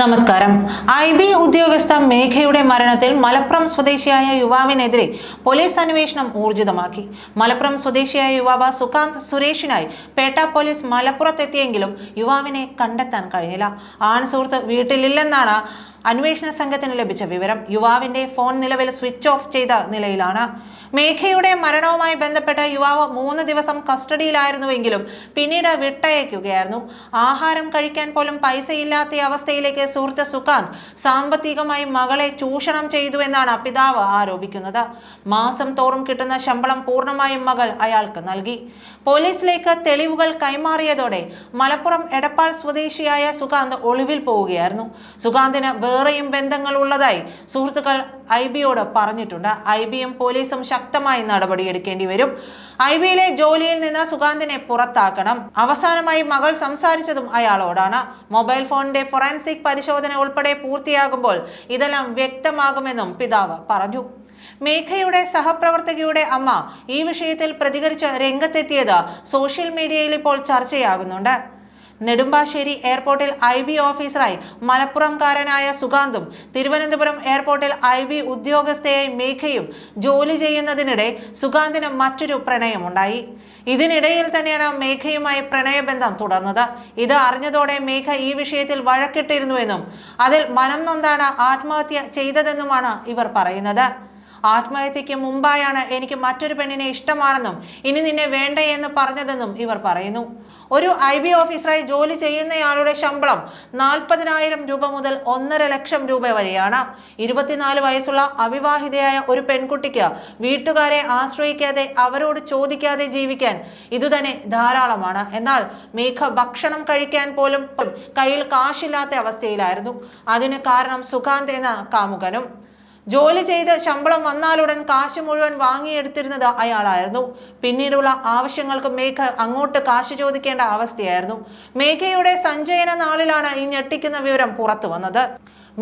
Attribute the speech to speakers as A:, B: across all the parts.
A: നമസ്കാരം. I B ഉദ്യോഗസ്ഥ മേഘയുടെ മരണത്തിൽ മലപ്പുറം സ്വദേശിയായ യുവാവിനെതിരെ പോലീസ് അന്വേഷണം ഊർജിതമാക്കി. മലപ്പുറം സ്വദേശിയായ യുവാവ് സുകാന്ത് സുരേഷിനായി പേട്ട പോലീസ് മലപ്പുറത്തെത്തിയെങ്കിലും യുവാവിനെ കണ്ടെത്താൻ കഴിഞ്ഞില്ല. ആൺ സുഹൃത്ത് വീട്ടിലില്ലെന്നാണ് അന്വേഷണ സംഘത്തിന് ലഭിച്ച വിവരം. യുവാവിന്റെ ഫോൺ നിലവിൽ സ്വിച്ച് ഓഫ് ചെയ്ത നിലയിലാണ്. മേഘയുടെ മരണവുമായി ബന്ധപ്പെട്ട യുവാവ് മൂന്ന് ദിവസം കസ്റ്റഡിയിലായിരുന്നുവെങ്കിലും പിന്നീട് വിട്ടയക്കുകയായിരുന്നു. ആഹാരം കഴിക്കാൻ പോലും പൈസയില്ലാത്ത അവസ്ഥയിലേക്ക് സുഹൃത്ത് സുഖാന്ത് സാമ്പത്തികമായി മകളെ ചൂഷണം ചെയ്തു എന്നാണ് പിതാവ് ആരോപിക്കുന്നത്. മാസം തോറും കിട്ടുന്ന ശമ്പളം പൂർണമായും മകൾ അയാൾക്ക് നൽകി. പോലീസിലേക്ക് തെളിവുകൾ കൈമാറിയതോടെ മലപ്പുറം എടപ്പാൾ സ്വദേശിയായ സുഖാന്ത് ഒളിവിൽ പോവുകയായിരുന്നു. സുഖാന്തിന് വേറെയും ബന്ധങ്ങൾ ഉള്ളതായി സുഹൃത്തുക്കൾ ഐ ബിയോട് പറഞ്ഞിട്ടുണ്ട്. ഐ ബിയും പോലീസും ശക്തമായി നടപടിയെടുക്കേണ്ടി വരും. ഐ ബിയിലെ ജോലിയിൽ നിന്ന് സുകാന്തിനെ പുറത്താക്കണം. അവസാനമായി മകൾ സംസാരിച്ചതും അയാളോടാണ്. മൊബൈൽ ഫോണിന്റെ ഫോറൻസിക് പരിശോധന ഉൾപ്പെടെ പൂർത്തിയാകുമ്പോൾ ഇതെല്ലാം വ്യക്തമാകുമെന്നും പിതാവ് പറഞ്ഞു. മേഘയുടെ സഹപ്രവർത്തകയുടെ അമ്മ ഈ വിഷയത്തിൽ പ്രതികരിച്ച് രംഗത്തെത്തിയത് സോഷ്യൽ മീഡിയയിൽ ഇപ്പോൾ ചർച്ചയാകുന്നുണ്ട്. നെടുമ്പാശ്ശേരി എയർപോർട്ടിൽ ഐ ബി ഓഫീസറായി മലപ്പുറംകാരനായ സുഗാന്തും തിരുവനന്തപുരം എയർപോർട്ടിൽ ഐ ബി ഉദ്യോഗസ്ഥയായി മേഘയും ജോലി ചെയ്യുന്നതിനിടെ സുഗാന്തിന് മറ്റൊരു പ്രണയമുണ്ടായി. ഇതിനിടയിൽ തന്നെയാണ് മേഘയുമായി പ്രണയബന്ധം തുടർന്നത്. ഇത് അറിഞ്ഞതോടെ മേഘ ഈ വിഷയത്തിൽ വഴക്കിട്ടിരുന്നുവെന്നും അതിൽ മനം നൊന്താണ് ആത്മഹത്യ ചെയ്തതെന്നുമാണ് ഇവർ പറയുന്നത്. ആത്മഹത്യയ്ക്ക് മുമ്പായാണ് എനിക്ക് മറ്റൊരു പെണ്ണിനെ ഇഷ്ടമാണെന്നും ഇനി നിന്നെ വേണ്ട എന്ന് പറഞ്ഞതെന്നും ഇവർ പറയുന്നു. ഒരു ഐ ബി ഓഫീസറായി ജോലി ചെയ്യുന്നയാളുടെ ശമ്പളം നാൽപ്പതിനായിരം രൂപ മുതൽ ഒന്നര ലക്ഷം രൂപ വരെയാണ്. ഇരുപത്തിനാല് വയസ്സുള്ള അവിവാഹിതയായ ഒരു പെൺകുട്ടിക്ക് വീട്ടുകാരെ ആശ്രയിക്കാതെ അവരോട് ചോദിക്കാതെ ജീവിക്കാൻ ഇതുതന്നെ ധാരാളമാണ്. എന്നാൽ മേഘ ഭക്ഷണം കഴിക്കാൻ പോലും കയ്യിൽ കാശില്ലാത്ത അവസ്ഥയിലായിരുന്നു. അതിന് കാരണം സുഖാന്ത് എന്ന കാമുകനും. ജോലി ചെയ്ത് ശമ്പളം വന്നാലുടൻ കാശ് മുഴുവൻ വാങ്ങിയെടുത്തിരുന്നത് അയാളായിരുന്നു. പിന്നീടുള്ള ആവശ്യങ്ങൾക്ക് മേഘ അങ്ങോട്ട് കാശ് ചോദിക്കേണ്ട അവസ്ഥയായിരുന്നു. മേഘയുടെ സഞ്ജയന നാളിലാണ് ഈ ഞെട്ടിക്കുന്ന വിവരം പുറത്തു വന്നത്.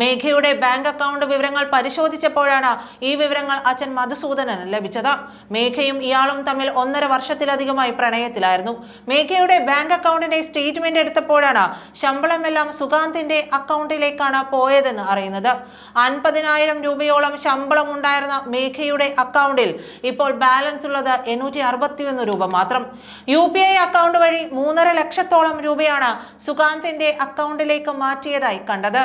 A: മേഘയുടെ ബാങ്ക് അക്കൗണ്ട് വിവരങ്ങൾ പരിശോധിച്ചപ്പോഴാണ് ഈ വിവരങ്ങൾ അച്ഛൻ മധുസൂദനന് ലഭിച്ചത്. മേഘയും ഇയാളും തമ്മിൽ ഒന്നര വർഷത്തിലധികമായി പ്രണയത്തിലായിരുന്നു. മേഘയുടെ ബാങ്ക് അക്കൗണ്ടിന്റെ സ്റ്റേറ്റ്മെന്റ് എടുത്തപ്പോഴാണ് ശമ്പളമെല്ലാം സുഗാന്തിന്റെ അക്കൗണ്ടിലേക്കാണ് പോയതെന്ന് അറിയുന്നത്. അൻപതിനായിരം രൂപയോളം ശമ്പളം ഉണ്ടായിരുന്ന മേഘയുടെ അക്കൗണ്ടിൽ ഇപ്പോൾ ബാലൻസ് ഉള്ളത് എണ്ണൂറ്റി അറുപത്തിയൊന്ന് രൂപ മാത്രം. യു പി ഐ അക്കൗണ്ട് വഴി മൂന്നര ലക്ഷത്തോളം രൂപയാണ് സുഗാന്തിന്റെ അക്കൗണ്ടിലേക്ക് മാറ്റിയതായി കണ്ടത്.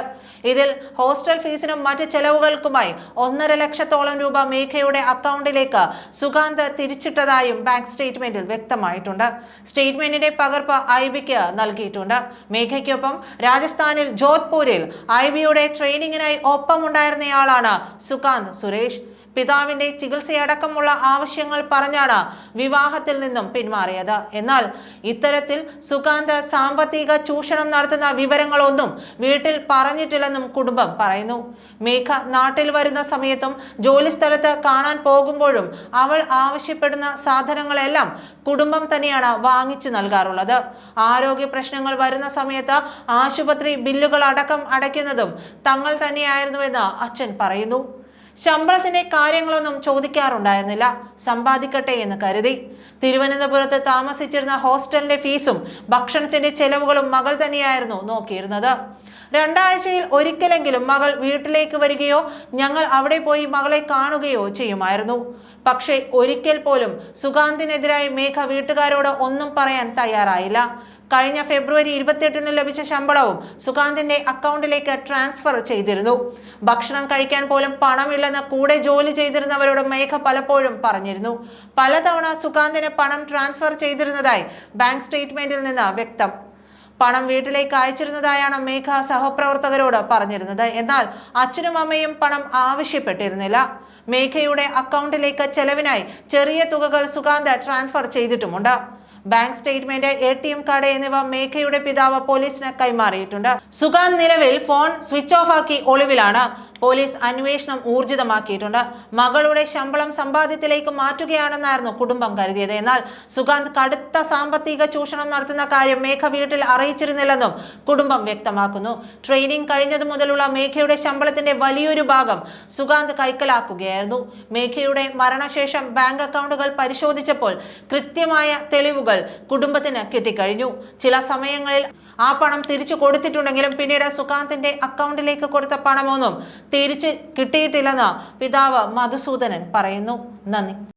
A: ഇതിൽ ഹോസ്റ്റൽ ഫീസിനും മറ്റ് ചെലവുകൾക്കുമായി ഒന്നര ലക്ഷത്തോളം രൂപ മേഘയുടെ അക്കൗണ്ടിലേക്ക് സുഗാന്ത് തിരിച്ചിട്ടതായും ബാങ്ക് സ്റ്റേറ്റ്മെന്റിൽ വ്യക്തമായിട്ടുണ്ട്. സ്റ്റേറ്റ്മെന്റിന്റെ പകർപ്പ് ഐ ബിക്ക് നൽകിയിട്ടുണ്ട്. മേഘയ്ക്കൊപ്പം രാജസ്ഥാനിൽ ജോധ്പൂരിൽ ഐ ബിയുടെ ട്രെയിനിങ്ങിനായി ഒപ്പമുണ്ടായിരുന്നയാളാണ് സുകാന്ത് സുരേഷ്. പിതാവിന്റെ ചികിത്സയടക്കമുള്ള ആവശ്യങ്ങൾ പറഞ്ഞാണ് വിവാഹത്തിൽ നിന്നും പിന്മാറിയത്. എന്നാൽ ഇത്തരത്തിൽ സുകാന്ത് സാമ്പത്തിക ചൂഷണം നടത്തുന്ന വിവരങ്ങളൊന്നും വീട്ടിൽ പറഞ്ഞിട്ടില്ലെന്നും കുടുംബം പറയുന്നു. മേഘ നാട്ടിൽ വരുന്ന സമയത്തും ജോലിസ്ഥലത്ത് കാണാൻ പോകുമ്പോഴും അവൾ ആവശ്യപ്പെടുന്ന സാധനങ്ങളെല്ലാം കുടുംബം തന്നെയാണ് വാങ്ങിച്ചു നൽകാറുള്ളത്. ആരോഗ്യ പ്രശ്നങ്ങൾ വരുന്ന സമയത്ത് ആശുപത്രി ബില്ലുകൾ അടക്കം അടയ്ക്കുന്നതും തങ്ങൾ തന്നെയായിരുന്നുവെന്ന് അച്ഛൻ പറയുന്നു. ശമ്പളത്തിന്റെ കാര്യങ്ങളൊന്നും ചോദിക്കാറുണ്ടായിരുന്നില്ല. സമ്പാദിക്കട്ടെ എന്ന് കരുതി. തിരുവനന്തപുരത്ത് താമസിച്ചിരുന്ന ഹോസ്റ്റലിന്റെ ഫീസും ഭക്ഷണത്തിന്റെ ചെലവുകളും മകൾ തന്നെയായിരുന്നു നോക്കിയിരുന്നത്. രണ്ടാഴ്ചയിൽ ഒരിക്കലെങ്കിലും മകൾ വീട്ടിലേക്ക് വരികയോ ഞങ്ങൾ അവിടെ പോയി മകളെ കാണുകയോ ചെയ്യുമായിരുന്നു. പക്ഷേ ഒരിക്കൽ പോലും സുഗാന്തിനെതിരായി മേഘ വീട്ടുകാരോട് ഒന്നും പറയാൻ തയ്യാറായില്ല. കഴിഞ്ഞ ഫെബ്രുവരി ഇരുപത്തിയെട്ടിന് ലഭിച്ച ശമ്പളവും സുകാന്തിന്റെ അക്കൗണ്ടിലേക്ക് ട്രാൻസ്ഫർ ചെയ്തിരുന്നു. ഭക്ഷണം കഴിക്കാൻ പോലും പണമില്ലെന്ന് കൂടെ ജോലി ചെയ്തിരുന്നവരോട് മേഘ പലപ്പോഴും പറഞ്ഞിരുന്നു. പലതവണ സുകാന്തിന് പണം ട്രാൻസ്ഫർ ചെയ്തിരുന്നതായി ബാങ്ക് സ്റ്റേറ്റ്മെന്റിൽ നിന്ന് വ്യക്തം. പണം വീട്ടിലേക്ക് അയച്ചിരുന്നതായാണ് മേഘ സഹപ്രവർത്തകരോട് പറഞ്ഞിരുന്നത്. എന്നാൽ അച്ഛനും അമ്മയും പണം ആവശ്യപ്പെട്ടിരുന്നില്ല. മേഘയുടെ അക്കൗണ്ടിലേക്ക് ചെലവിനായി ചെറിയ തുകകൾ Sukanth transfer ചെയ്തിട്ടുമുണ്ട്. Bank statement A T M card എന്നിവ മേഘയുടെ പിതാവ് പോലീസിന് കൈമാറിയിട്ടുണ്ട്. സുഖാന്ത് നിലവിൽ ഫോൺ സ്വിച്ച് ഓഫ് ആക്കി ഒളിവിലാണ്. പോലീസ് അന്വേഷണം ഊർജിതമാക്കിയിട്ടുണ്ട്. മകളുടെ ശമ്പളം സമ്പാദ്യത്തിലേക്ക് മാറ്റുകയാണെന്നായിരുന്നു കുടുംബം കരുതിയത്. എന്നാൽ സുഗാന്ത് കടുത്ത സാമ്പത്തിക ചൂഷണം നടത്തുന്ന കാര്യം മേഘ വീട്ടിൽ അറിയിച്ചിരുന്നില്ലെന്നും കുടുംബം വ്യക്തമാക്കുന്നു. ട്രെയിനിങ് കഴിഞ്ഞതു മുതലുള്ള മേഘയുടെ ശമ്പളത്തിന്റെ വലിയൊരു ഭാഗം സുഗാന്ത് കൈക്കലാക്കുകയായിരുന്നു. മേഘയുടെ മരണശേഷം ബാങ്ക് അക്കൗണ്ടുകൾ പരിശോധിച്ചപ്പോൾ കൃത്യമായ തെളിവുകൾ കുടുംബത്തിന് കിട്ടിക്കഴിഞ്ഞു. ചില സമയങ്ങളിൽ ആ പണം തിരിച്ചു കൊടുത്തിട്ടുണ്ടെങ്കിലും പിന്നീട് സുകാന്തിന്റെ അക്കൗണ്ടിലേക്ക് കൊടുത്ത പണമൊന്നും തിരിച്ച് കിട്ടിയിട്ടില്ലെന്ന് പിതാവ് മധുസൂദനൻ പറയുന്നു. നന്ദി.